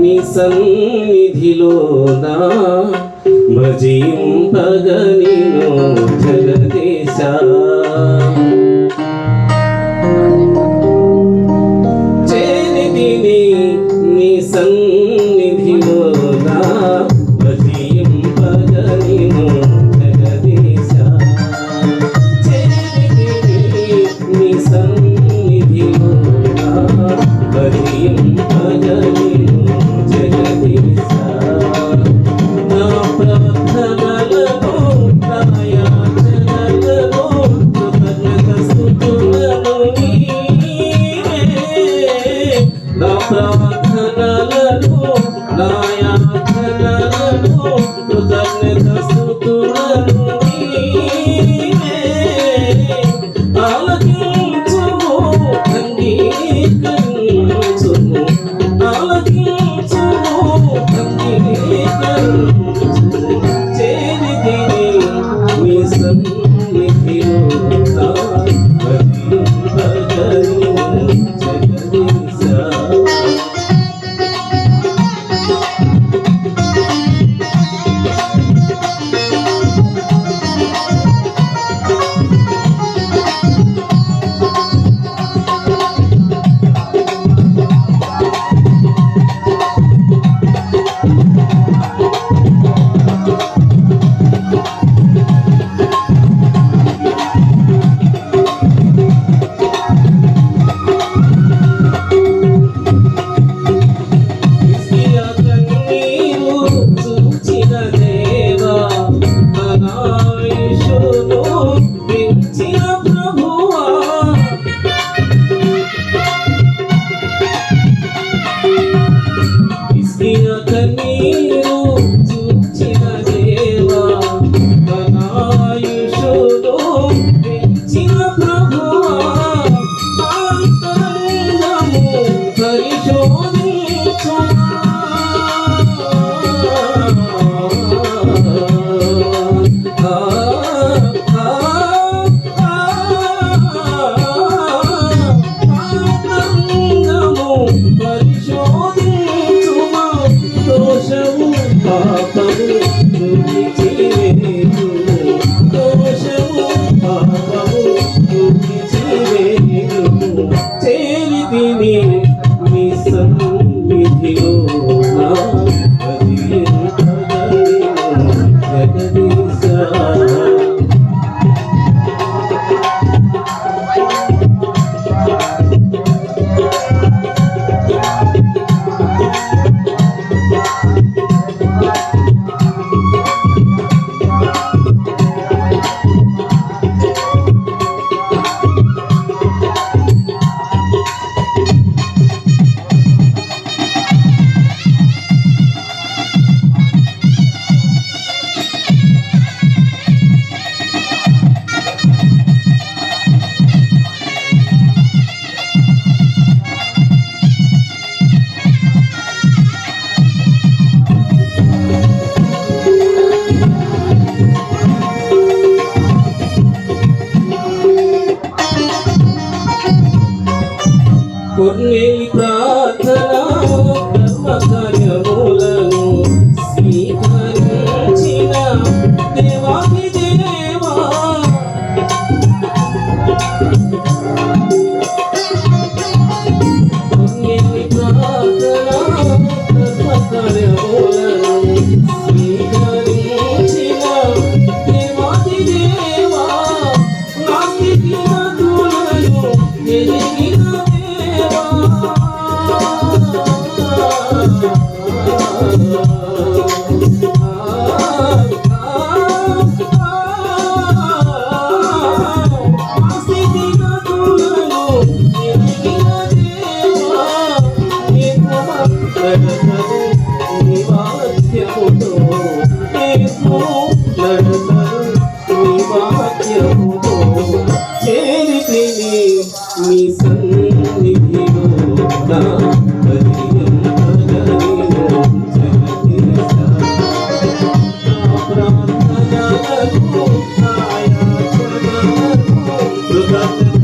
నీ సన్నిధిలోనా భజింపగనిను జగదేశా. నా করলেই প্রার্থনা Thank.